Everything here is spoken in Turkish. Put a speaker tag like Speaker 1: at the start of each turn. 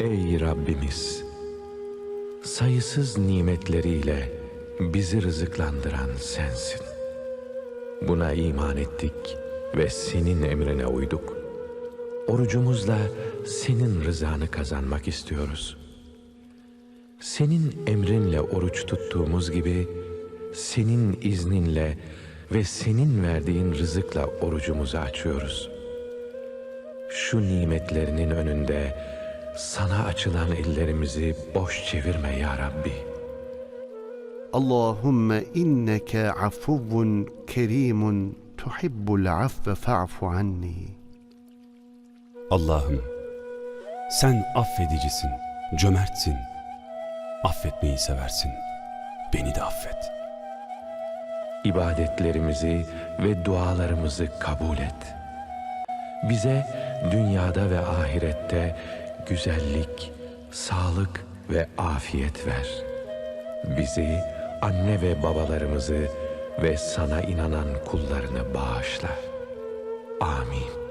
Speaker 1: Ey Rabbimiz! Sayısız nimetleriyle bizi rızıklandıran sensin. Buna iman ettik ve senin emrine uyduk. Orucumuzla senin rızanı kazanmak istiyoruz. Senin emrinle oruç tuttuğumuz gibi senin izninle ve senin verdiğin rızıkla orucumuzu açıyoruz. Şu nimetlerinin önünde sana açılan ellerimizi boş çevirme ya Rabbi.
Speaker 2: Allahümme inneke afuvun kerimun tuhibbul affe fa'fu anni.
Speaker 3: Allah'ım sen affedicisin, cömertsin. Affetmeyi seversin. Beni de affet.
Speaker 1: ibadetlerimizi ve dualarımızı kabul et. Bize dünyada ve ahirette güzellik, sağlık ve afiyet ver. Bizi, anne ve babalarımızı ve sana inanan kullarını bağışla. Amin.